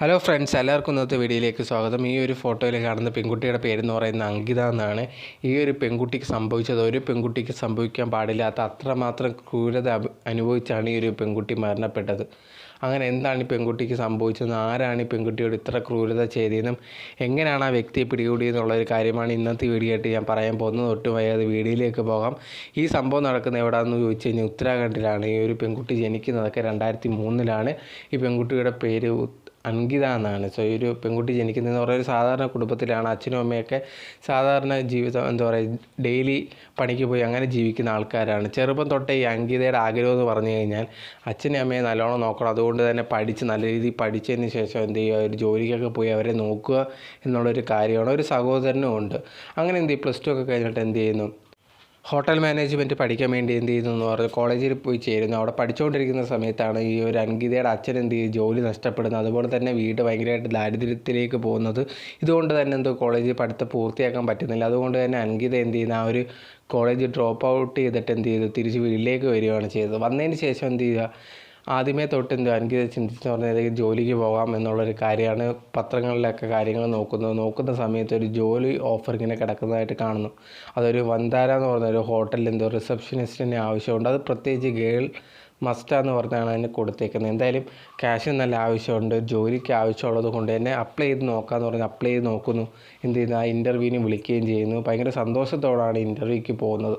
Hello friends എല്ലാവർക്കും ഇന്നത്തെ വീഡിയോയിലേക്ക് സ്വാഗതം. ഈ ഒരു ഫോട്ടോയിൽ കാണുന്ന പെൺകുട്ടിയുടെ പേരെന്ന് പറയുന്ന അങ്കിത എന്നാണ്. ഈ ഒരു പെൺകുട്ടിക്ക് സംഭവിച്ചത് ഒരു പെൺകുട്ടിക്ക് സംഭവിക്കാൻ പാടില്ലാത്ത അത്രമാത്രം ക്രൂരത അനുഭവിച്ചാണ് ഈ ഒരു പെൺകുട്ടി മരണപ്പെട്ടത്. അങ്ങനെ എന്താണ് ഈ പെൺകുട്ടിക്ക് സംഭവിച്ചതെന്ന് ആരാണ് ഈ പെൺകുട്ടിയോട് ഇത്ര ക്രൂരത ചെയ്തതെന്നും എങ്ങനെയാണ് ആ വ്യക്തിയെ പിടികൂടിയെന്നുള്ള ഒരു കാര്യമാണ് ഇന്നത്തെ വീഡിയോ ആയിട്ട് ഞാൻ പറയാൻ പോകുന്നത്. ഒട്ടും വയ്യാതെ വീഡിയോയിലേക്ക് പോകാം. ഈ സംഭവം നടക്കുന്നത് എവിടെയാണെന്ന് ചോദിച്ചു കഴിഞ്ഞാൽ ഉത്തരാഖണ്ഡിലാണ്. ഈ ഒരു പെൺകുട്ടി ജനിക്കുന്നതൊക്കെ രണ്ടായിരത്തി മൂന്നിലാണ്. ഈ പെൺകുട്ടിയുടെ പേര് അങ്കിത എന്നാണ്. സോ ഈ ഒരു പെൺകുട്ടി ജനിക്കുന്നതെന്ന് പറയുന്ന ഒരു സാധാരണ കുടുംബത്തിലാണ്. അച്ഛനും അമ്മയൊക്കെ സാധാരണ ജീവിതം എന്താ പറയുക ഡെയിലി പണിക്ക് പോയി അങ്ങനെ ജീവിക്കുന്ന ആൾക്കാരാണ്. ചെറുപ്പം തൊട്ടേ ഈ അങ്കിതയുടെ ആഗ്രഹം എന്ന് പറഞ്ഞു കഴിഞ്ഞാൽ അച്ഛനും അമ്മയെ നല്ലോണം നോക്കണം. അതുകൊണ്ട് തന്നെ പഠിച്ച് നല്ല രീതിയിൽ പഠിച്ചതിന് ശേഷം എന്ത് ചെയ്യുക? ഒരു ജോലിക്കൊക്കെ പോയി അവരെ നോക്കുക എന്നുള്ളൊരു കാര്യമാണ്. ഒരു സഹോദരനും ഉണ്ട്. അങ്ങനെ എന്ത് ചെയ്യും? പ്ലസ് ടു ഒക്കെ കഴിഞ്ഞിട്ട് എന്ത് ചെയ്യുന്നു? ഹോട്ടൽ മാനേജ്മെന്റ് പഠിക്കാൻ വേണ്ടി എന്ത് ചെയ്യുന്നു എന്ന് പറഞ്ഞ്. കോളേജിൽ പോയി ചേരുന്നു. അവിടെ പഠിച്ചുകൊണ്ടിരിക്കുന്ന സമയത്താണ് ഈ ഒരു അൻഗിതയുടെ അച്ഛൻ എന്ത് ചെയ്യും ജോലി നഷ്ടപ്പെടുന്നത് അതുപോലെ തന്നെ വീട് ഭയങ്കരമായിട്ട് ദാരിദ്ര്യത്തിലേക്ക് പോകുന്നത്. ഇതുകൊണ്ട് തന്നെ എന്തോ കോളേജിൽ പഠിത്തം പൂർത്തിയാക്കാൻ പറ്റുന്നില്ല. അതുകൊണ്ട് തന്നെ അൻഗിത എന്ത് ചെയ്യുന്ന? ആ ഒരു കോളേജ് ഡ്രോപ്പ് ഔട്ട് ചെയ്തിട്ട് എന്ത് ചെയ്തു? തിരിച്ച് വീട്ടിലേക്ക് വരികയാണ് ചെയ്തത്. വന്നതിന് ശേഷം എന്ത് ചെയ്യുക? ആദ്യമേ തൊട്ട് എന്തോ എനിക്ക് ചിന്തിച്ചെന്ന് പറഞ്ഞാൽ ജോലിക്ക് പോകാം എന്നുള്ളൊരു കാര്യമാണ് പത്രങ്ങളിലൊക്കെ കാര്യങ്ങൾ നോക്കുന്നത്. നോക്കുന്ന സമയത്ത് ഒരു ജോലി ഓഫർ ഇങ്ങനെ കിടക്കുന്നതായിട്ട് കാണുന്നു. അതൊരു വന്താര എന്ന് പറഞ്ഞ ഒരു ഹോട്ടലിൽ എന്തോ റിസപ്ഷനിസ്റ്റിന് ആവശ്യമുണ്ട്. അത് പ്രത്യേകിച്ച് ഗേൾ മസ്റ്റാന്ന് പറഞ്ഞാണ് അതിന് കൊടുത്തേക്കുന്നത്. എന്തായാലും ക്യാഷിന് നല്ല ആവശ്യമുണ്ട്. ജോലിക്ക് ആവശ്യമുള്ളത് കൊണ്ട് തന്നെ അപ്ലൈ ചെയ്ത് നോക്കാമെന്ന് പറഞ്ഞ് അപ്ലൈ ചെയ്ത് നോക്കുന്നു. എന്ത് ചെയ്യുന്നു ആ ഇന്റർവ്യൂവിന് വിളിക്കുകയും ചെയ്യുന്നു. ഭയങ്കര സന്തോഷത്തോടാണ് ഇന്റർവ്യൂക്ക് പോകുന്നത്.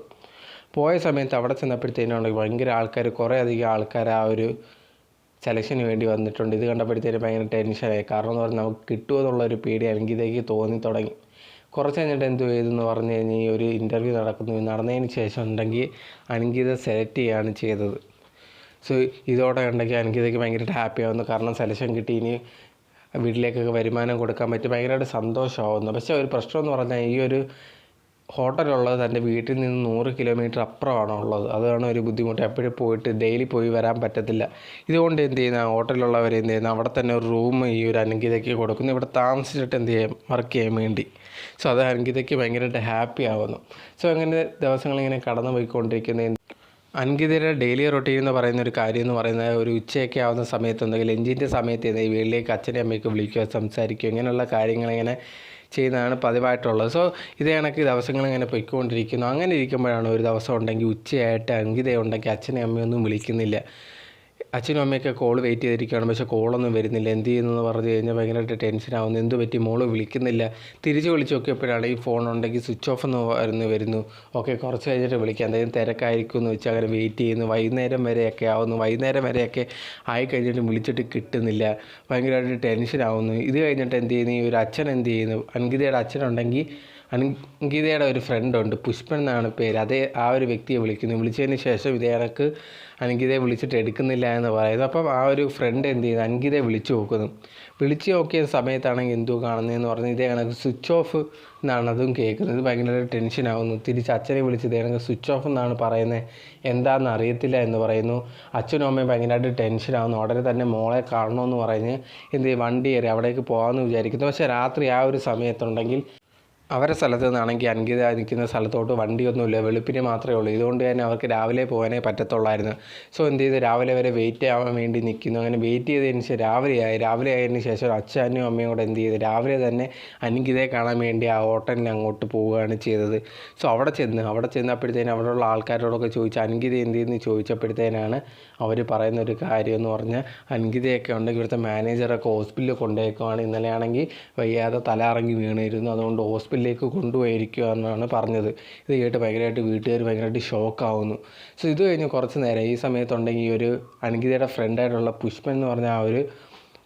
പോയ സമയത്ത് അവിടെ ചെന്നപ്പോഴത്തേനാണ് ഭയങ്കര ആൾക്കാർ കുറേ അധികം ആൾക്കാർ ആ ഒരു സെലക്ഷന് വേണ്ടി വന്നിട്ടുണ്ട്. ഇത് കണ്ടപ്പോഴത്തേനും ഭയങ്കര ടെൻഷനായി കാരണം എന്ന് പറഞ്ഞാൽ നമുക്ക് കിട്ടുമോ എന്നുള്ളൊരു പേടി ഇതേക്ക് തോന്നി തുടങ്ങി. കുറച്ച് കഴിഞ്ഞിട്ട് എന്ത് ചെയ്തെന്ന് പറഞ്ഞു കഴിഞ്ഞാൽ ഈ ഒരു ഇന്റർവ്യൂ നടക്കുന്നു. നടന്നതിന് ശേഷം ഉണ്ടെങ്കിൽ അനുഗീത സെലക്ട് ചെയ്യുകയാണ് ചെയ്തത്. സോ ഇതോടെ ഉണ്ടെങ്കിൽ അനുഗീതയ്ക്ക് ഭയങ്കരമായിട്ട് ഹാപ്പി ആവുന്നു. കാരണം സെലക്ഷൻ കിട്ടി ഇനി വീട്ടിലേക്കൊക്കെ വരുമാനം കൊടുക്കാൻ പറ്റി. ഭയങ്കരമായിട്ട് സന്തോഷമാവുന്നു. പക്ഷേ ഒരു പ്രശ്നം എന്ന് പറഞ്ഞാൽ ഈ ഒരു ഹോട്ടലുള്ളത് തന്റെ വീട്ടിൽ നിന്ന് നൂറ് കിലോമീറ്റർ അപ്പുറമാണ് ഉള്ളത്. അതാണ് ഒരു ബുദ്ധിമുട്ട്. എപ്പോഴും പോയിട്ട് ഡെയിലി പോയി വരാൻ പറ്റത്തില്ല. ഇതുകൊണ്ട് എന്ത് ചെയ്യുന്ന? ഹോട്ടലിലുള്ളവർ എന്ത് ചെയ്യുന്ന? അവിടെ തന്നെ ഒരു റൂം ഈ ഒരു അനങ്കിതയ്ക്ക് കൊടുക്കുന്നു. ഇവിടെ താമസിച്ചിട്ട് എന്ത് ചെയ്യാം? വർക്ക് ചെയ്യാൻ വേണ്ടി. സോ അത് അനങ്കിതയ്ക്ക് ഭയങ്കരമായിട്ട് ഹാപ്പി ആവുന്നു. സോ അങ്ങനെ ദിവസങ്ങളിങ്ങനെ കടന്നു പോയിക്കൊണ്ടിരിക്കുന്ന അൻകിതയുടെ ഡെയിലി റൊട്ടീൻ എന്ന് പറയുന്ന ഒരു കാര്യം എന്ന് പറയുന്നത് ഒരു ഉച്ചയൊക്കെ ആവുന്ന സമയത്ത് എന്തെങ്കിലും ലഞ്ചിന്റെ സമയത്ത് ഈ വീട്ടിലേക്ക് അച്ഛനെ അമ്മയ്ക്ക് വിളിക്കുക സംസാരിക്കുക ഇങ്ങനെയുള്ള കാര്യങ്ങളിങ്ങനെ ചെയ്യുന്നതാണ് പതിവായിട്ടുള്ളത്. സോ ഇത് കണക്ക് ദിവസങ്ങൾ ഇങ്ങനെ പൊയ്ക്കൊണ്ടിരിക്കുന്നു. അങ്ങനെ ഇരിക്കുമ്പോഴാണ് ഒരു ദിവസം ഉണ്ടെങ്കിൽ ഉച്ചയായിട്ട് അങ്കിതയുണ്ടെങ്കിൽ അച്ഛനെയും അച്ഛനെ അമ്മയൊന്നും വിളിക്കുന്നില്ല. അച്ഛനും അമ്മയൊക്കെ കോൾ വെയിറ്റ് ചെയ്തിരിക്കുകയാണ്. പക്ഷേ കോളൊന്നും വരുന്നില്ല. എന്ത് ചെയ്യുന്നു പറഞ്ഞു കഴിഞ്ഞാൽ ഭയങ്കരമായിട്ട് ടെൻഷനാവുന്നു എന്ത് പറ്റി? മോൾ വിളിക്കുന്നില്ല. തിരിച്ച് വിളിച്ച് നോക്കിയപ്പോഴാണ് ഈ ഫോൺ ഉണ്ടെങ്കിൽ സ്വിച്ച് ഓഫ് എന്ന് വരുന്നു വരുന്നു. ഓക്കെ കുറച്ച് കഴിഞ്ഞിട്ട് വിളിക്കാം. എന്തെങ്കിലും തിരക്കായിരിക്കും എന്ന് വെച്ചാൽ അങ്ങനെ വെയിറ്റ് ചെയ്യുന്നു. വൈകുന്നേരം വരെയൊക്കെ ആവുന്നു. വൈകുന്നേരം വരെയൊക്കെ ആയി കഴിഞ്ഞിട്ട് വിളിച്ചിട്ട് കിട്ടുന്നില്ല. ഭയങ്കരമായിട്ട് ടെൻഷനാവുന്നു ഇത് കഴിഞ്ഞിട്ട് എന്ത് ചെയ്യുന്നു? ഈ ഒരു അച്ഛൻ എന്ത് ചെയ്യുന്നു? അൻകിതയുടെ അച്ഛനുണ്ടെങ്കിൽ അൻകിതയുടെ ഒരു ഫ്രണ്ടുണ്ട് പുഷ്പൻ എന്നാണ് പേര്. അതേ ആ ഒരു വ്യക്തിയെ വിളിക്കുന്നു. വിളിച്ചതിന് ശേഷം ഇതേ കണക്ക് അനങ്കിതയെ വിളിച്ചിട്ട് എടുക്കുന്നില്ല എന്ന് പറയുന്നത്. അപ്പം ആ ഒരു ഫ്രണ്ട് എന്ത് ചെയ്യുന്നു അൻകിതയെ വിളിച്ചു നോക്കുന്നു. വിളിച്ചു നോക്കിയ സമയത്താണെങ്കിൽ എന്തോ കാണുന്നതെന്ന് പറഞ്ഞ് ഇതേ കണക്ക് സ്വിച്ച് ഓഫ് എന്നാണ് അതും കേൾക്കുന്നത്. ഭയങ്കര ടെൻഷൻ ആവുന്നു. തിരിച്ച് അച്ഛനെ വിളിച്ച് ഇതേ കണക്ക് സ്വിച്ച് ഓഫ് എന്നാണ് പറയുന്നത്. എന്താണെന്ന് അറിയത്തില്ല എന്ന് പറയുന്നു. അച്ഛനും അമ്മയും ഭയങ്കരമായിട്ട് ടെൻഷനാകുന്നു ഉടനെ തന്നെ മോളെ കാണണമെന്ന് പറഞ്ഞ് എന്ത് വണ്ടി കയറി അവിടേക്ക് പോകാമെന്ന് വിചാരിക്കുന്നു. പക്ഷേ രാത്രി ആ ഒരു സമയത്തുണ്ടെങ്കിൽ അവരുടെ സ്ഥലത്ത് നിന്നാണെങ്കിൽ അൻകിത നിൽക്കുന്ന സ്ഥലത്തോട്ട് വണ്ടിയൊന്നുമില്ല. വെളുപ്പിന് മാത്രമേ ഉള്ളൂ. ഇതുകൊണ്ട് തന്നെ അവർക്ക് രാവിലെ പോകാനേ പറ്റത്തുള്ളായിരുന്നു. സോ എന്ത് ചെയ്തു? രാവിലെ വരെ വെയിറ്റ് ആവാൻ വേണ്ടി നിൽക്കുന്നു. അങ്ങനെ വെയിറ്റ് ചെയ്തതിന് ശേഷം രാവിലെയായി രാവിലെ ആയതിന് ശേഷം അച്ഛനും അമ്മയും കൂടെ എന്ത് ചെയ്തു? രാവിലെ തന്നെ അൻകിതയെ കാണാൻ വേണ്ടി ആ ഹോട്ടലിന് അങ്ങോട്ട് പോവുകയാണ് ചെയ്തത്. സോ അവിടെ ചെന്ന് അവിടെ ചെന്നപ്പോഴത്തേനും അവിടെയുള്ള ആൾക്കാരോടൊക്കെ ചോദിച്ചു അൻകിത എന്ത് ചെയ്യുന്നു ചോദിച്ചപ്പോഴത്തേനാണ് അവർ പറയുന്ന ഒരു കാര്യം എന്ന് പറഞ്ഞാൽ അൻകിതയൊക്കെ ഉണ്ടെങ്കിൽ ഇവിടുത്തെ മാനേജറൊക്കെ ഹോസ്പിറ്റലിൽ കൊണ്ടുപോയേക്കുവാണ്. ഇന്നലെയാണെങ്കിൽ വയ്യാതെ തല ഇറങ്ങി വീണിരുന്നു അതുകൊണ്ട് ഹോസ്പിറ്റലിലേക്ക് കൊണ്ടുപോയിരിക്കുക എന്നാണ് പറഞ്ഞത്. ഇത് കേട്ട് ഭയങ്കരമായിട്ട് വീട്ടുകാർ ഭയങ്കരമായിട്ട് ഷോക്കാവുന്നു സോ ഇത് കഴിഞ്ഞ് കുറച്ച് നേരം ഈ സമയത്തുണ്ടെങ്കിൽ ഒരു അൻകിതയുടെ ഫ്രണ്ടായിട്ടുള്ള പുഷ്പൻ എന്ന് പറഞ്ഞ ആ ഒരു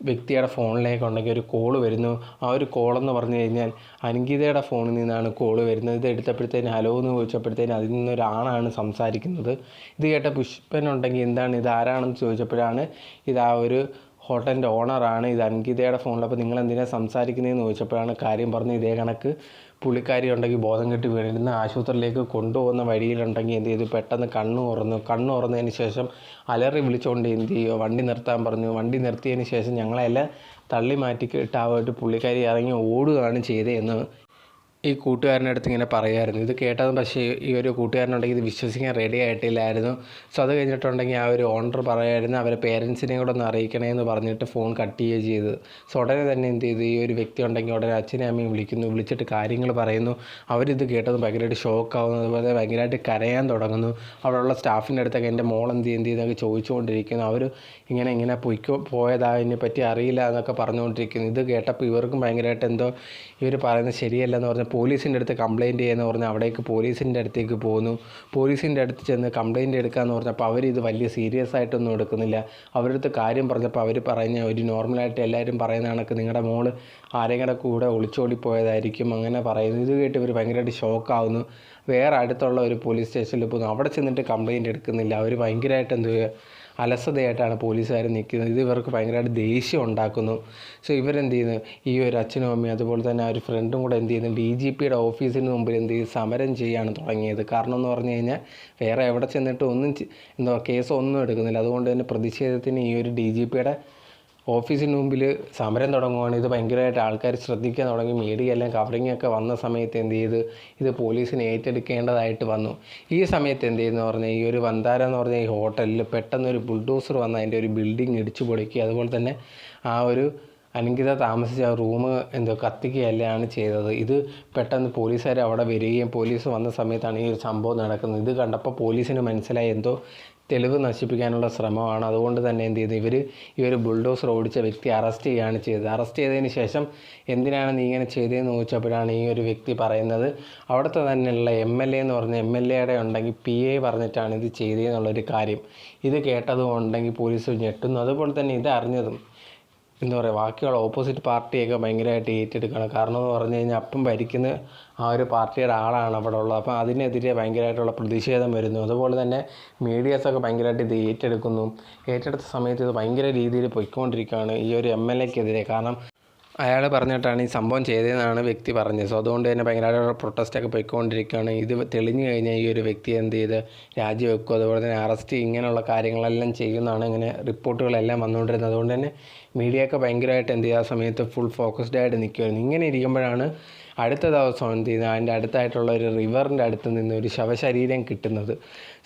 വ്യക്തിയുടെ ഫോണിലേക്ക് ഉണ്ടെങ്കിൽ ഒരു കോൾ വരുന്നു. ആ ഒരു കോളെന്ന് പറഞ്ഞു കഴിഞ്ഞാൽ അൻകിതയുടെ ഫോണിൽ നിന്നാണ് കോൾ വരുന്നത്. ഇത് എടുത്തപ്പോഴത്തേന് ഹലോ എന്ന് ചോദിച്ചപ്പോഴത്തേന് അതിൽ നിന്നൊരാളാണ് സംസാരിക്കുന്നത്. ഇത് കേട്ട പുഷ്പൻ ഉണ്ടെങ്കിൽ എന്താണ്? ഇത് ആരാണെന്ന് ചോദിച്ചപ്പോഴാണ് ഇത് ആ ഒരു ഹോട്ടലിന്റെ ഓണറാണ് ഇത് അൻകിതയുടെ ഫോണിൽ. അപ്പോൾ നിങ്ങൾ എന്തിനാണ് സംസാരിക്കുന്നതെന്ന് ചോദിച്ചപ്പോഴാണ് കാര്യം പറഞ്ഞ് ഇതേ കണക്ക്. പുള്ളിക്കാരി ഉണ്ടെങ്കിൽ ബോധം കെട്ടി വീണിരുന്ന് ആശുപത്രിയിലേക്ക് കൊണ്ടുപോകുന്ന വഴിയിലുണ്ടെങ്കിൽ എന്ത് ചെയ്തു? പെട്ടെന്ന് കണ്ണ് തുറന്നു. കണ്ണ് തുറന്നതിന് ശേഷം അലറി വിളിച്ചുകൊണ്ട് എന്ത് ചെയ്യുക വണ്ടി നിർത്താൻ പറഞ്ഞു. വണ്ടി നിർത്തിയതിന് ശേഷം ഞങ്ങളെല്ലാം തള്ളി മാറ്റി കിട്ടാവായിട്ട് പുള്ളിക്കാരി ഇറങ്ങി ഓടുകയാണ് ചെയ്തതെന്ന് ഈ കൂട്ടുകാരന്റെ അടുത്ത് ഇങ്ങനെ പറയുമായിരുന്നു ഇത് കേട്ടതും പക്ഷേ ഈ ഒരു കൂട്ടുകാരനുണ്ടെങ്കിൽ ഇത് വിശ്വസിക്കാൻ റെഡി ആയിട്ടില്ലായിരുന്നു. സോ അത് കഴിഞ്ഞിട്ടുണ്ടെങ്കിൽ ആ ഒരു ഓണർ പറയായിരുന്നു അവരെ പേരൻസിനെയും കൂടെ ഒന്ന് അറിയിക്കണമെന്ന് പറഞ്ഞിട്ട് ഫോൺ കട്ട് ചെയ്യുകയും ചെയ്ത്. സോ ഉടനെ തന്നെ എന്ത് ചെയ്തു? ഈ ഒരു വ്യക്തി ഉണ്ടെങ്കിൽ ഉടനെ അച്ഛനെയും അമ്മയും വിളിക്കുന്നു. വിളിച്ചിട്ട് കാര്യങ്ങൾ പറയുന്നു. അവരിത് കേട്ടത് ഭയങ്കരമായിട്ട് ഷോക്ക് ആവുന്നു. അതുപോലെ ഭയങ്കരമായിട്ട് കരയാൻ തുടങ്ങുന്നു. അവിടെയുള്ള സ്റ്റാഫിന്റെ അടുത്തൊക്കെ എന്റെ മോൾ എന്ത് ചെയ്യും എന്ത് ചോദിച്ചുകൊണ്ടിരിക്കുന്നു. അവർ ഇങ്ങനെ ഇങ്ങനെ പൊയ്ക്കോ പോയതാ? ഇതിനെ പറ്റി അറിയില്ല എന്നൊക്കെ പറഞ്ഞുകൊണ്ടിരിക്കുന്നു. ഇത് കേട്ടപ്പോൾ ഇവർക്കും ഭയങ്കരമായിട്ട് എന്തോ ഇവർ പറയുന്നത് ശരിയല്ലെന്ന് പറഞ്ഞ് പോലീസിന്റെ അടുത്ത് കംപ്ലയിന്റ് ചെയ്യുമെന്ന് പറഞ്ഞ് അവിടേക്ക് പോലീസിന്റെ അടുത്തേക്ക് പോകുന്നു പോലീസിന്റെ അടുത്ത് ചെന്ന് കംപ്ലയിന്റ് എടുക്കാമെന്ന് പറഞ്ഞപ്പോൾ അവരിത് വലിയ സീരിയസ് ആയിട്ടൊന്നും എടുക്കുന്നില്ല. അവരടുത്ത് കാര്യം പറഞ്ഞപ്പോൾ അവർ പറഞ്ഞ ഒരു നോർമലായിട്ട് എല്ലാവരും പറയുന്ന കണക്ക് നിങ്ങളുടെ മോൾ ആരെങ്കിലും കൂടെ ഒളിച്ചോടി പോയതായിരിക്കും അങ്ങനെ പറയുന്നു. ഇത് കേട്ട് ഇവർ ഭയങ്കരമായിട്ട് ഷോക്കാവുന്നു വേറെ അടുത്തുള്ള ഒരു പോലീസ് സ്റ്റേഷനിൽ പോകുന്നു അവിടെ ചെന്നിട്ട് കംപ്ലയിന്റ് എടുക്കുന്നില്ല. അവർ ഭയങ്കരമായിട്ട് എന്ത് അലസതയായിട്ടാണ് പോലീസുകാർ നിൽക്കുന്നത്. ഇത് ഇവർക്ക് ഭയങ്കരമായിട്ട് ദേഷ്യം ഉണ്ടാക്കുന്നു. സോ ഇവരെന്ത് ചെയ്യുന്നു? ഈ ഒരു അച്ഛനും അമ്മയും അതുപോലെ തന്നെ ആ ഒരു ഫ്രണ്ടും കൂടെ എന്ത് ചെയ്യുന്നു? ഡി ജി പിയുടെ ഓഫീസിന് മുമ്പിൽ എന്ത് ചെയ്യും സമരം ചെയ്യാണ് തുടങ്ങിയത്. കാരണം എന്ന് പറഞ്ഞു കഴിഞ്ഞാൽ വേറെ എവിടെ ചെന്നിട്ട് ഒന്നും എന്താ കേസ് ഒന്നും എടുക്കുന്നില്ല. അതുകൊണ്ട് തന്നെ പ്രതിഷേധത്തിന് ഈ ഒരു ഡി ജി പിയുടെ ഓഫീസിന് മുമ്പിൽ സമരം തുടങ്ങുവാണ്. ഇത് ഭയങ്കരമായിട്ട് ആൾക്കാർ ശ്രദ്ധിക്കാൻ തുടങ്ങി. മീഡിയ എല്ലാം കവറിംഗ് ഒക്കെ വന്ന സമയത്ത് എന്ത് ചെയ്ത്? ഇത് പോലീസിനെ ഏറ്റെടുക്കേണ്ടതായിട്ട് വന്നു. ഈ സമയത്ത് എന്ത് ചെയ്യുന്നു പറഞ്ഞാൽ ഈ ഒരു വന്താര എന്ന് പറഞ്ഞ ഈ ഹോട്ടലിൽ പെട്ടെന്ന് ഒരു ബുൾഡോസർ വന്ന് അതിന്റെ ഒരു ബിൽഡിംഗ് ഇടിച്ചു പൊളിക്കുക. അതുപോലെ തന്നെ ആ ഒരു അനങ്കിത താമസിച്ച റൂം എന്തോ കത്തിക്കുകയല്ലാണ് ചെയ്തത്. ഇത് പെട്ടെന്ന് പോലീസുകാർ അവിടെ വരികയും പോലീസ് വന്ന സമയത്താണ് ഈ ഒരു സംഭവം നടക്കുന്നത്. ഇത് കണ്ടപ്പോൾ പോലീസിന് മനസ്സിലായി. എന്തോ തെളിവ് നശിപ്പിക്കാനുള്ള ശ്രമമാണ്. അതുകൊണ്ട് തന്നെ എന്ത് ചെയ്തു? ഇവർ ഈ ഒരു ബുൾഡോസർ ഓടിച്ച വ്യക്തി അറസ്റ്റ് ചെയ്യുകയാണ് ചെയ്തത്. അറസ്റ്റ് ചെയ്തതിന് ശേഷം എന്തിനാണ് നീ ഇങ്ങനെ ചെയ്തതെന്ന് ചോദിച്ചപ്പോഴാണ് ഈ ഒരു വ്യക്തി പറയുന്നത്. അവിടുത്തെ തന്നെയുള്ള എം എൽ എ എന്ന് പറഞ്ഞ എം എൽ എയുടെ ഉണ്ടെങ്കിൽ പി എ പറഞ്ഞിട്ടാണ് ഇത് ചെയ്തതെന്നുള്ളൊരു കാര്യം. ഇത് കേട്ടതും ഉണ്ടെങ്കിൽ പോലീസ് ഞെട്ടുന്നു. അതുപോലെ തന്നെ ഇത് അറിഞ്ഞതും എന്താ പറയുക ബാക്കിയുള്ള ഓപ്പോസിറ്റ് പാർട്ടിയൊക്കെ ഭയങ്കരമായിട്ട് ഏറ്റെടുക്കണം കാരണം എന്ന് പറഞ്ഞു കഴിഞ്ഞാൽ അപ്പം ഭരിക്കുന്ന ആ ഒരു പാർട്ടിയുടെ ആളാണ് അവിടെ ഉള്ളത്. അപ്പം അതിനെതിരെ ഭയങ്കരമായിട്ടുള്ള പ്രതിഷേധം വരുന്നു. അതുപോലെ തന്നെ മീഡിയാസൊക്കെ ഭയങ്കരമായിട്ട് ഇത് ഏറ്റെടുക്കുന്നു. ഏറ്റെടുത്ത സമയത്ത് ഇത് ഭയങ്കര രീതിയിൽ പൊയ്ക്കൊണ്ടിരിക്കുകയാണ് ഈ ഒരു എം എൽ എക്കെതിരെ കാരണം അയാൾ പറഞ്ഞിട്ടാണ് ഈ സംഭവം ചെയ്തതെന്നാണ് വ്യക്തി പറഞ്ഞത്. സോ അതുകൊണ്ട് തന്നെ ഭയങ്കരമായിട്ടുള്ള പ്രൊട്ടസ്റ്റൊക്കെ പോയിക്കൊണ്ടിരിക്കുകയാണ്. ഇത് തെളിഞ്ഞു കഴിഞ്ഞാൽ ഈ ഒരു വ്യക്തി എന്ത് ചെയ്ത്? രാജിവെക്കും. അതുപോലെ തന്നെ അറസ്റ്റ് ഇങ്ങനെയുള്ള കാര്യങ്ങളെല്ലാം ചെയ്യുന്നതാണ് ഇങ്ങനെ റിപ്പോർട്ടുകളെല്ലാം വന്നുകൊണ്ടിരുന്നത്. അതുകൊണ്ട് തന്നെ മീഡിയ ഒക്കെ ഭയങ്കരമായിട്ട് എന്ത് ചെയ്യുക ആ സമയത്ത് ഫുൾ ഫോക്കസ്ഡ് ആയിട്ട് നിൽക്കുമായിരുന്നു ഇങ്ങനെ ഇരിക്കുമ്പോഴാണ് അടുത്ത ദിവസം എന്ത് ചെയ്യുന്നത്? അതിന്റെ അടുത്തായിട്ടുള്ള ഒരു റിവറിന്റെ അടുത്ത് നിന്ന് ഒരു ശവശരീരം കിട്ടുന്നത്.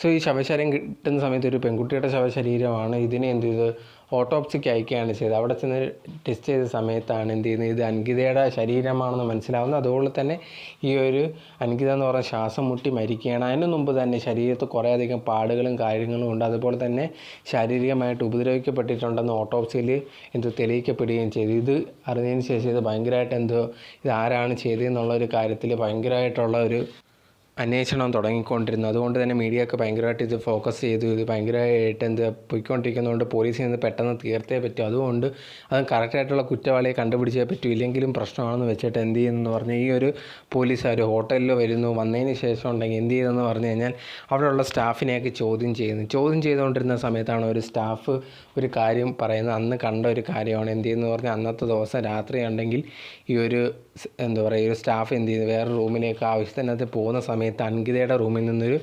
സോ ഈ ശവശരീരം കിട്ടുന്ന സമയത്ത് ഒരു പെൺകുട്ടിയുടെ ശവശരീരമാണ്. ഇതിനെ എന്ത് ചെയ്ത്? ഓട്ടോപ്സിക്ക് അയക്കുകയാണ് ചെയ്തത്. അവിടെ ചെന്ന് ടെസ്റ്റ് ചെയ്ത സമയത്താണ് എന്ത് ചെയ്യുന്നത്? ഇത് അൻകിതയുടെ ശരീരമാണെന്ന് മനസ്സിലാവുന്നത്. അതുപോലെ തന്നെ ഈ ഒരു അൻകിത എന്ന് പറഞ്ഞ ശ്വാസം മുട്ടി മരിക്കുകയാണ്. അതിന് മുമ്പ് തന്നെ ശരീരത്ത് കുറേയധികം പാടുകളും കാര്യങ്ങളും ഉണ്ട്. അതുപോലെ തന്നെ ശാരീരികമായിട്ട് ഉപദ്രവിക്കപ്പെട്ടിട്ടുണ്ടെന്ന് ഓട്ടോപ്സിയിൽ എന്തോ തെളിയിക്കപ്പെടുകയും ചെയ്തു. ഇത് അറിഞ്ഞതിന് ശേഷം ഇത് ഭയങ്കരമായിട്ട് എന്തോ ഇത് ആരാണ് ചെയ്തതെന്നുള്ള ഒരു കാര്യത്തിൽ ഭയങ്കരമായിട്ടുള്ള ഒരു അന്വേഷണം തുടങ്ങിക്കൊണ്ടിരുന്നു. അതുകൊണ്ട് തന്നെ മീഡിയ ഒക്കെ ഭയങ്കരമായിട്ട് ഇത് ഫോക്കസ് ചെയ്തു. ഇത് ഭയങ്കരമായിട്ട് എന്ത് പോയിക്കൊണ്ടിരിക്കുന്നതുകൊണ്ട് പോലീസിൽ നിന്ന് പെട്ടെന്ന് തീർത്തേ പറ്റൂ. അതുകൊണ്ട് അത് കറക്റ്റായിട്ടുള്ള കുറ്റവാളിയെ കണ്ടുപിടിച്ചേ പറ്റൂ. ഇല്ലെങ്കിലും പ്രശ്നമാണെന്ന് വെച്ചിട്ട് എന്ത് ചെയ്യുന്നു പറഞ്ഞാൽ ഈ ഒരു പോലീസുകാർ ഹോട്ടലിൽ വരുന്നു. വന്നതിന് ശേഷം ഉണ്ടെങ്കിൽ എന്ത് ചെയ്തെന്ന് പറഞ്ഞു കഴിഞ്ഞാൽ അവിടെയുള്ള സ്റ്റാഫിനെയൊക്കെ ചോദ്യം ചെയ്യുന്നു. ചോദ്യം ചെയ്തുകൊണ്ടിരുന്ന സമയത്താണ് ഒരു സ്റ്റാഫ് ഒരു കാര്യം പറയുന്നത്. അന്ന് കണ്ട ഒരു കാര്യമാണ് എന്ത് ചെയ്യുന്നു പറഞ്ഞാൽ അന്നത്തെ ദിവസം രാത്രി ഉണ്ടെങ്കിൽ ഈ ഒരു എന്താ പറയുക ഈ ഒരു സ്റ്റാഫ് എന്ത് ചെയ്യുന്നു? വേറെ റൂമിലേക്ക് ആവശ്യത്തിനകത്ത് പോകുന്ന സമയത്ത് അൻകിതയുടെ റൂമിൽ നിന്നൊരു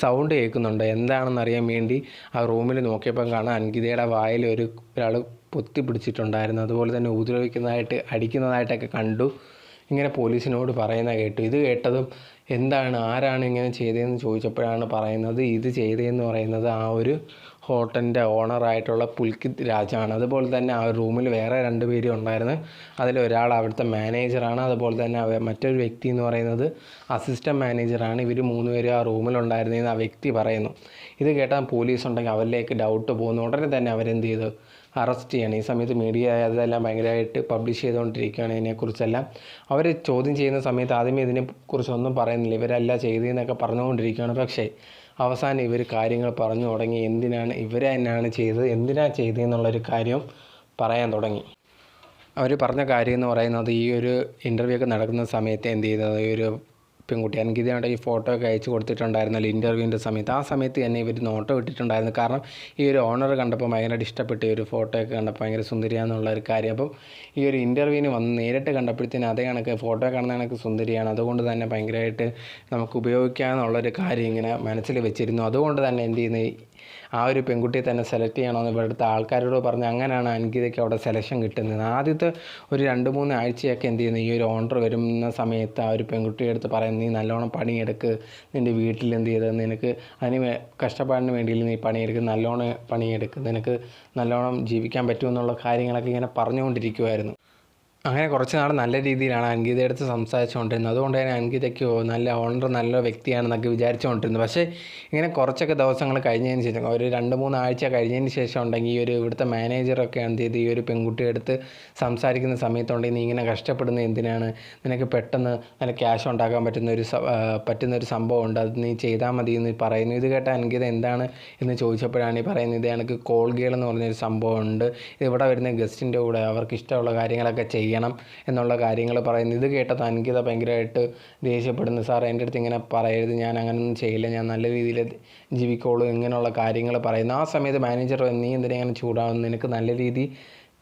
സൗണ്ട് കേൾക്കുന്നുണ്ട്. എന്താണെന്ന് അറിയാൻ വേണ്ടി ആ റൂമിൽ നോക്കിയപ്പം കാണാം അൻകിതയുടെ വായിൽ ഒരു ഒരാൾ പൊത്തി പിടിച്ചിട്ടുണ്ടായിരുന്നു. അതുപോലെ തന്നെ ഉപദ്രവിക്കുന്നതായിട്ട് അടിക്കുന്നതായിട്ടൊക്കെ കണ്ടു. ഇങ്ങനെ പോലീസിനോട് പറയുന്ന കേട്ടു. ഇത് കേട്ടതും എന്താണ് ആരാണ് ഇങ്ങനെ ചെയ്തതെന്ന് ചോദിച്ചപ്പോഴാണ് പറയുന്നത്. ഇത് ചെയ്തതെന്ന് പറയുന്നത് ആ ഒരു ഹോട്ടലിന്റെ ഓണറായിട്ടുള്ള പുൽകിത് രാജാണ്. അതുപോലെ തന്നെ ആ റൂമിൽ വേറെ രണ്ട് പേരും ഉണ്ടായിരുന്നു. അതിലൊരാൾ അവിടുത്തെ മാനേജറാണ്. അതുപോലെ തന്നെ മറ്റൊരു വ്യക്തി എന്ന് പറയുന്നത് അസിസ്റ്റന്റ് മാനേജറാണ്. ഇവർ മൂന്ന് പേരും ആ റൂമിലുണ്ടായിരുന്നതെന്ന് ആ വ്യക്തി പറയുന്നു. ഇത് കേട്ടാൽ പോലീസ് ഉണ്ടെങ്കിൽ അവരിലേക്ക് ഡൗട്ട് പോകുന്നു. ഉടനെ തന്നെ അവരെന്ത് ചെയ്തു? അറസ്റ്റ് ചെയ്യണം. ഈ സമയത്ത് മീഡിയ അതെല്ലാം ഭയങ്കരമായിട്ട് പബ്ലിഷ് ചെയ്തുകൊണ്ടിരിക്കുകയാണ് ഇതിനെക്കുറിച്ചെല്ലാം. അവർ ചോദ്യം ചെയ്യുന്ന സമയത്ത് ആദ്യമേ ഇതിനെക്കുറിച്ചൊന്നും പറയുന്നില്ല. ഇവരല്ല ചെയ്തതെന്നൊക്കെ പറഞ്ഞുകൊണ്ടിരിക്കുകയാണ്. പക്ഷേ അവസാനം ഇവർ കാര്യങ്ങൾ പറഞ്ഞു തുടങ്ങി. എന്തിനാണ് ഇവരെ തന്നെയാണ് ചെയ്തത്? എന്തിനാണ് ചെയ്തതെന്നുള്ളൊരു കാര്യം പറയാൻ തുടങ്ങി. അവർ പറഞ്ഞ കാര്യം എന്ന് പറയുന്നത് ഈ ഒരു ഇന്റർവ്യൂ ഒക്കെ നടക്കുന്ന സമയത്ത് എന്ത് ചെയ്തത്? ഈ ഒരു പെൺകുട്ടി എനിക്ക് ഇതിനായിട്ട് ഈ ഫോട്ടോ ഒക്കെ അയച്ചു കൊടുത്തിട്ടുണ്ടായിരുന്നല്ലോ ഇന്റർവ്യൂവിന്റെ സമയത്ത്. ആ സമയത്ത് തന്നെ ഇവർ നോട്ടം ഇട്ടിട്ടുണ്ടായിരുന്നു. കാരണം ഈ ഒരു ഓണർ കണ്ടപ്പോൾ ഭയങ്കരമായിട്ട് ഇഷ്ടപ്പെട്ടു ഈ ഒരു ഫോട്ടോ ഒക്കെ കണ്ടപ്പോൾ ഭയങ്കര സുന്ദരിയാന്നുള്ള ഒരു കാര്യം. അപ്പം ഈ ഒരു ഇന്റർവ്യൂവിന് വന്ന് നേരിട്ട് കണ്ടപ്പോഴത്തേനും അതേ കണക്ക് ഫോട്ടോ കാണുന്ന കണക്ക് സുന്ദരിയാണ്. അതുകൊണ്ട് തന്നെ ഭയങ്കരമായിട്ട് നമുക്ക് ഉപയോഗിക്കാമെന്നുള്ളൊരു കാര്യം ഇങ്ങനെ മനസ്സിൽ വെച്ചിരുന്നു. അതുകൊണ്ട് തന്നെ എന്ത് ചെയ്യുന്നു? ആ ഒരു പെൺകുട്ടിയെ തന്നെ സെലക്ട് ചെയ്യണമെന്ന് ഇവിടുത്തെ ആൾക്കാരോട് പറഞ്ഞ് അങ്ങനെയാണ് അൻകിതയ്ക്ക് അവിടെ സെലക്ഷൻ കിട്ടുന്നത്. ആദ്യത്തെ ഒരു രണ്ട് മൂന്ന് ആഴ്ചയൊക്കെ എന്ത് ചെയ്യുന്നു? ഈ ഒരു ഓണർ വരുന്ന സമയത്ത് ആ ഒരു പെൺകുട്ടിയുടെ അടുത്ത് പറയുന്നത് നീ നല്ലോണം പണിയെടുക്ക്. നിന്റെ വീട്ടിൽ എന്ത് ചെയ്ത്? നിനക്ക് അതിന് കഷ്ടപ്പാടിന് വേണ്ടിയിൽ നീ പണിയെടുക്ക്. നല്ലോണം പണിയെടുക്ക്. നിനക്ക് നല്ലോണം ജീവിക്കാൻ പറ്റുമെന്നുള്ള കാര്യങ്ങളൊക്കെ ഇങ്ങനെ പറഞ്ഞുകൊണ്ടിരിക്കുമായിരുന്നു അങ്ങനെ കുറച്ച് നാൾ നല്ല രീതിയിലാണ് അൻഗീതയുടെ അടുത്ത് സംസാരിച്ചുകൊണ്ടിരുന്നത് അതുകൊണ്ട് തന്നെ അൻഗീതയ്ക്ക് നല്ല ഓണർ നല്ല വ്യക്തിയാണെന്നൊക്കെ വിചാരിച്ചുകൊണ്ടിരുന്നത് പക്ഷേ ഇങ്ങനെ കുറച്ചൊക്കെ ദിവസങ്ങൾ കഴിഞ്ഞതിന് ശേഷം ഒരു രണ്ട് മൂന്ന് ആഴ്ച കഴിഞ്ഞതിന് ശേഷം ഉണ്ടെങ്കിൽ ഈ ഒരു ഇവിടുത്തെ മാനേജറൊക്കെ എന്ത് ചെയ്ത് ഈ ഒരു പെൺകുട്ടിയെ അടുത്ത് സംസാരിക്കുന്ന സമയത്തുണ്ടെങ്കിൽ നീ ഇങ്ങനെ കഷ്ടപ്പെടുന്ന എന്തിനാണ്? നിനക്ക് പെട്ടെന്ന് നല്ല ക്യാഷ് ഉണ്ടാക്കാൻ പറ്റുന്ന ഒരു പറ്റുന്ന ഒരു സംഭവം ഉണ്ട്. അത് നീ ചെയ്താൽ മതി എന്ന് പറയുന്നു. ഇത് കേട്ട അൻഗീത എന്താണ് എന്ന് ചോദിച്ചപ്പോഴാണ് ഈ പറയുന്നത് ഇത് എനിക്ക് കോൾ ഗേൾ എന്ന് പറഞ്ഞൊരു സംഭവം ഉണ്ട്. ഇവിടെ വരുന്ന ഗസ്റ്റിന്റെ കൂടെ അവർക്ക് ഇഷ്ടമുള്ള കാര്യങ്ങളൊക്കെ ചെയ്യണം എന്നുള്ള കാര്യങ്ങൾ പറയുന്നത്. ഇത് കേട്ട തനിക്കിത ഭയങ്കരമായിട്ട് ദേഷ്യപ്പെടുന്നു. സാർ എന്റെ അടുത്ത് ഇങ്ങനെ പറയരുത്. ഞാൻ അങ്ങനെയൊന്നും ചെയ്യില്ല. ഞാൻ നല്ല രീതിയിൽ ജീവിക്കോളൂ. ഇങ്ങനെയുള്ള കാര്യങ്ങൾ പറയുന്നു. ആ സമയത്ത് മാനേജർ നീ എന്തിനാ ഇങ്ങനെ ചൂടാവുന്നു നിനക്ക് നല്ല രീതി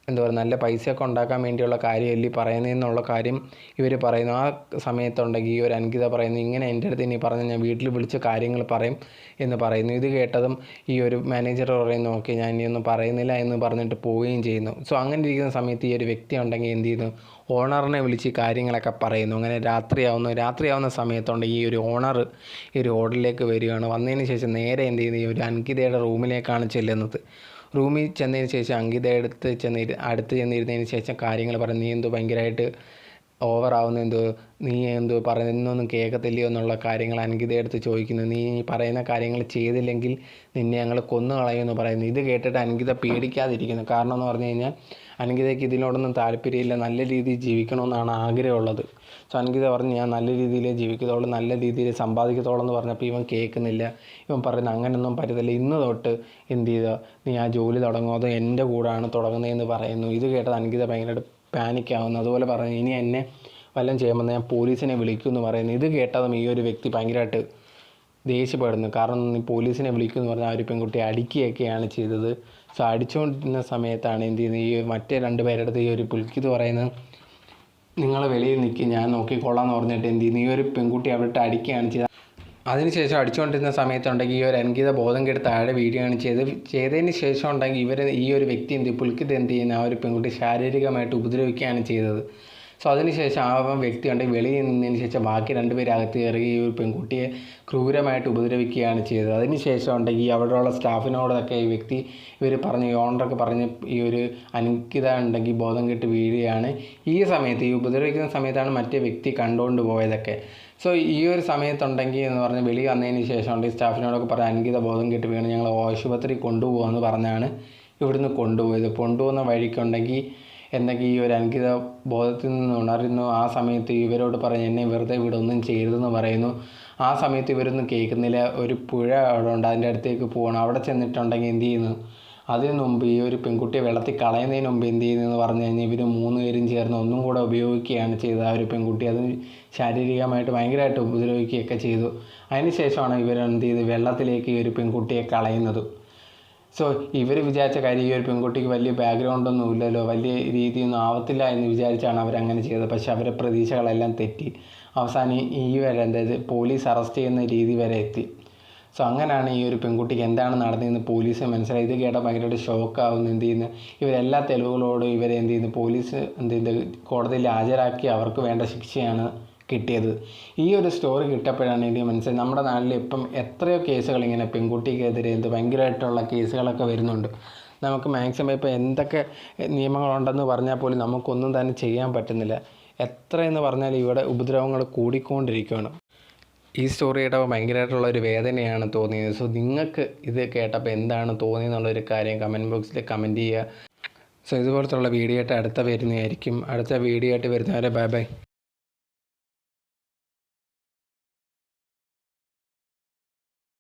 എന്താ പറയുക നല്ല പൈസയൊക്കെ ഉണ്ടാക്കാൻ വേണ്ടിയുള്ള കാര്യമല്ല ഈ പറയുന്നതെന്നുള്ള കാര്യം ഇവർ പറയുന്നു. ആ സമയത്തുണ്ടെങ്കിൽ ഈ ഒരു അൻകിത പറയുന്നു ഇങ്ങനെ എന്റെ അടുത്ത് ഇനി പറഞ്ഞ് ഞാൻ വീട്ടിൽ വിളിച്ച് കാര്യങ്ങൾ പറയും എന്ന് പറയുന്നു. ഇത് കേട്ടതും ഈ ഒരു മാനേജർ പറയുന്നു ഓക്കെ ഞാൻ ഇനിയൊന്നും പറയുന്നില്ല എന്ന് പറഞ്ഞിട്ട് പോവുകയും ചെയ്യുന്നു. സോ അങ്ങനെ ഇരിക്കുന്ന സമയത്ത് ഈ ഒരു വ്യക്തി ഉണ്ടെങ്കിൽ എന്ത് ചെയ്യുന്നു? ഓണറിനെ വിളിച്ച് കാര്യങ്ങളൊക്കെ പറയുന്നു. അങ്ങനെ രാത്രിയാവുന്നു. രാത്രിയാവുന്ന സമയത്തുണ്ട് ഈ ഒരു ഓണർ ഈ ഒരു ഹോട്ടലിലേക്ക് വരികയാണ്. വന്നതിന് ശേഷം നേരെ എന്ത് ചെയ്യുന്നു? ഈ ഒരു അൻകിതയുടെ റൂമിലേക്കാണ് ചെല്ലുന്നത്. റൂമിൽ ചെന്നതിന് ശേഷം അങ്കിത എടുത്ത് ചെന്നിരു അടുത്ത് ചെന്നിരുന്നതിന് ശേഷം കാര്യങ്ങൾ പറഞ്ഞ് നീ എന്തോ ഭയങ്കരമായിട്ട് ഓവറാവുന്ന എന്തോ നീ എന്തോ പറയുന്നൊന്നും കേൾക്കത്തില്ലയോ എന്നുള്ള കാര്യങ്ങൾ അൻകിതയുടെ അടുത്ത് ചോദിക്കുന്നു. നീ പറയുന്ന കാര്യങ്ങൾ ചെയ്തില്ലെങ്കിൽ നിന്നെ ഞങ്ങൾ കൊന്നു കളയുമെന്ന് പറയുന്നു. ഇത് കേട്ടിട്ട് അൻകിത പേടിക്കാതിരിക്കുന്നു. കാരണം എന്ന് പറഞ്ഞു കഴിഞ്ഞാൽ അൻകിതയ്ക്ക് ഇതിനോടൊന്നും താല്പര്യമില്ല നല്ല രീതിയിൽ ജീവിക്കണമെന്നാണ് ആഗ്രഹമുള്ളത്. സോ അനങ്കിത പറഞ്ഞു ഞാൻ നല്ല രീതിയിൽ ജീവിക്കത്തോളം നല്ല രീതിയിൽ സമ്പാദിക്കത്തോളം എന്ന് പറഞ്ഞപ്പോൾ ഇവൻ കേൾക്കുന്നില്ല. ഇവൻ പറയുന്നത് അങ്ങനെയൊന്നും പറ്റത്തില്ല ഇന്ന് തൊട്ട് എന്ത് ചെയ്ത? നീ ആ ജോലി തുടങ്ങുമോ? അതോ എന്റെ കൂടാണ് തുടങ്ങുന്നതെന്ന് പറയുന്നു. ഇത് കേട്ടത് അനങ്കിത ഭയങ്കരമായിട്ട് പാനിക്കാവുന്നു. അതുപോലെ പറഞ്ഞു ഇനി എന്നെ വല്ലതും ചെയ്യുമ്പോൾ ഞാൻ പോലീസിനെ വിളിക്കുമെന്ന് പറയുന്നു. ഇത് കേട്ടതും ഈ ഒരു വ്യക്തി ഭയങ്കരമായിട്ട് ദേഷ്യപ്പെടുന്നു. കാരണം നീ പോലീസിനെ വിളിക്കുമെന്ന് പറഞ്ഞാൽ ആ ഒരു പെൺകുട്ടിയെ അടിക്കുകയൊക്കെയാണ് ചെയ്തത്. സോ അടിച്ചുകൊണ്ടിരുന്ന സമയത്താണ് എന്ത് ചെയ്യുന്നത്? ഈ മറ്റേ രണ്ട് പേരുടെ ഈ ഒരു പുൽക്കിത് പറയുന്നത് നിങ്ങൾ വെളിയിൽ നിൽക്കുക ഞാൻ നോക്കിക്കൊള്ളാം എന്ന് പറഞ്ഞിട്ട് എന്ത് ചെയ്യുന്നു? ഈ ഒരു പെൺകുട്ടി അവിടെ അടിക്കുകയാണ് ചെയ്തത്. അതിനുശേഷം അടിച്ചുകൊണ്ടിരുന്ന സമയത്തുണ്ടെങ്കിൽ ഈ ഒരു അൻകിത ബോധം കെടുത്ത് താഴെ വീഴുകയാണ് ചെയ്ത് ചെയ്തതിന് ശേഷം ഉണ്ടെങ്കിൽ ഇവർ ഈ ഒരു വ്യക്തി എന്ത്? പുൽക്കിത് എന്ത് ചെയ്യുന്ന? ആ ഒരു പെൺകുട്ടി ശാരീരികമായിട്ട് ഉപദ്രവിക്കുകയാണ് ചെയ്തത്. സോ അതിനുശേഷം ആ വ്യക്തി ഉണ്ട് വെളിയിൽ നിന്നതിന് ശേഷം ബാക്കി രണ്ടുപേർ അകത്ത് കയറി ഈ ഒരു പെൺകുട്ടിയെ ക്രൂരമായിട്ട് ഉപദ്രവിക്കുകയാണ് ചെയ്തത്. അതിനുശേഷം ഉണ്ടെങ്കിൽ അവിടെയുള്ള സ്റ്റാഫിനോടൊക്കെ ഈ വ്യക്തി ഇവർ പറഞ്ഞ് ഓണറൊക്കെ പറഞ്ഞ് ഈ ഒരു അനിക്കിത ഉണ്ടെങ്കിൽ ബോധം കെട്ട് വീഴുകയാണ്. ഈ സമയത്ത് ഈ ഉപദ്രവിക്കുന്ന സമയത്താണ് മറ്റേ വ്യക്തി കണ്ടുകൊണ്ട് പോയതൊക്കെ. സോ ഈ ഒരു സമയത്തുണ്ടെങ്കിൽ എന്ന് പറഞ്ഞ് വെളി വന്നതിന് ശേഷം ഉണ്ടെങ്കിൽ സ്റ്റാഫിനോടൊക്കെ പറഞ്ഞ് അൻകിത ബോധം കെട്ട് വീണ് ഞങ്ങൾ ആശുപത്രി കൊണ്ടുപോകുമെന്ന് പറഞ്ഞാണ് ഇവിടുന്ന് കൊണ്ടുപോയത്. കൊണ്ടുപോകുന്ന വഴിക്കുണ്ടെങ്കിൽ എന്തെങ്കിൽ ഈ ഒരു അൻകിത ബോധത്തിൽ നിന്ന് ഉണരുന്നു ആ സമയത്ത് ഇവരോട് പറഞ്ഞ് എന്നെ വെറുതെ ഇവിടെ ഒന്നും ചെയ്യരുതെന്ന് പറയുന്നു. ആ സമയത്ത് ഇവരൊന്നും കേൾക്കുന്നില്ല. ഒരു പുഴ അവിടെ ഉണ്ട് അതിന്റെ അടുത്തേക്ക് പോകണം അവിടെ ചെന്നിട്ടുണ്ടെങ്കിൽ എന്ത് ചെയ്യുന്നു? അതിനു മുമ്പ് ഈ ഒരു പെൺകുട്ടിയെ വെള്ളത്തിൽ കളയുന്നതിന് മുമ്പ് എന്ത് ചെയ്യുന്നതെന്ന് പറഞ്ഞു കഴിഞ്ഞാൽ ഇവർ മൂന്ന് പേരും ചേർന്ന് ഒന്നും കൂടെ ഉപയോഗിക്കുകയാണ് ചെയ്തത്. ആ ഒരു പെൺകുട്ടി അത് ശാരീരികമായിട്ട് ഭയങ്കരമായിട്ട് ഉപദ്രവിക്കുകയൊക്കെ ചെയ്തു. അതിന് ശേഷമാണ് ഇവർ എന്ത് ചെയ്ത് വെള്ളത്തിലേക്ക് ഈ ഒരു പെൺകുട്ടിയെ കളയുന്നത്. സോ ഇവർ വിചാരിച്ച കാര്യം ഈ ഒരു പെൺകുട്ടിക്ക് വലിയ ബാക്ക്ഗ്രൗണ്ടൊന്നും ഇല്ലല്ലോ വലിയ രീതിയൊന്നും ആവത്തില്ല എന്ന് വിചാരിച്ചാണ് അവരങ്ങനെ ചെയ്തത്. പക്ഷെ അവരെ പ്രതീക്ഷകളെല്ലാം തെറ്റി. അവസാനം ഈ വരെ അതായത് പോലീസ് അറസ്റ്റ് ചെയ്യുന്ന രീതി വരെ എത്തി. സോ അങ്ങനെയാണ് ഈ ഒരു പെൺകുട്ടിക്ക് എന്താണ് നടന്നതെന്ന് പോലീസ് മനസ്സിലായി. ഇത് കേട്ടാൽ ഭയങ്കരമായിട്ട് ഷോക്കാവുന്നു എന്ത് ചെയ്യുന്നു? ഇവരെല്ലാ തെളിവുകളോടും ഇവരെ എന്ത് ചെയ്യുന്നു? പോലീസ് എന്ത് ചെയ്യുന്നത് കോടതിയിൽ ഹാജരാക്കി അവർക്ക് വേണ്ട ശിക്ഷയാണ് കിട്ടിയത്. ഈ ഒരു സ്റ്റോറി കിട്ടപ്പോഴാണ് എനിക്ക് മനസ്സിലായി നമ്മുടെ നാട്ടിൽ ഇപ്പം എത്രയോ കേസുകൾ ഇങ്ങനെ പെൺകുട്ടിക്കെതിരെ എന്ത് ഭയങ്കരമായിട്ടുള്ള കേസുകളൊക്കെ വരുന്നുണ്ട്. നമുക്ക് മാക്സിമം ഇപ്പോൾ എന്തൊക്കെ നിയമങ്ങളുണ്ടെന്ന് പറഞ്ഞാൽ പോലും നമുക്കൊന്നും തന്നെ ചെയ്യാൻ പറ്റുന്നില്ല. എത്രയെന്ന് പറഞ്ഞാൽ ഇവിടെ ഉപദ്രവങ്ങൾ കൂടിക്കൊണ്ടിരിക്കുകയാണ്. ഈ സ്റ്റോറി കേട്ടപ്പോൾ ഭയങ്കരമായിട്ടുള്ള ഒരു വേദനയാണ് തോന്നിയത്. സോ നിങ്ങൾക്ക് ഇത് കേട്ടപ്പോൾ എന്താണ് തോന്നിയെന്നുള്ളൊരു കാര്യം കമന്റ് ബോക്സിൽ കമന്റ് ചെയ്യുക. സോ ഇതുപോലത്തുള്ള വീഡിയോ ആയിട്ട് അടുത്ത വരുന്നതായിരിക്കും. അടുത്ത വീഡിയോ ആയിട്ട് വരുന്നവരെ ബൈ ബൈ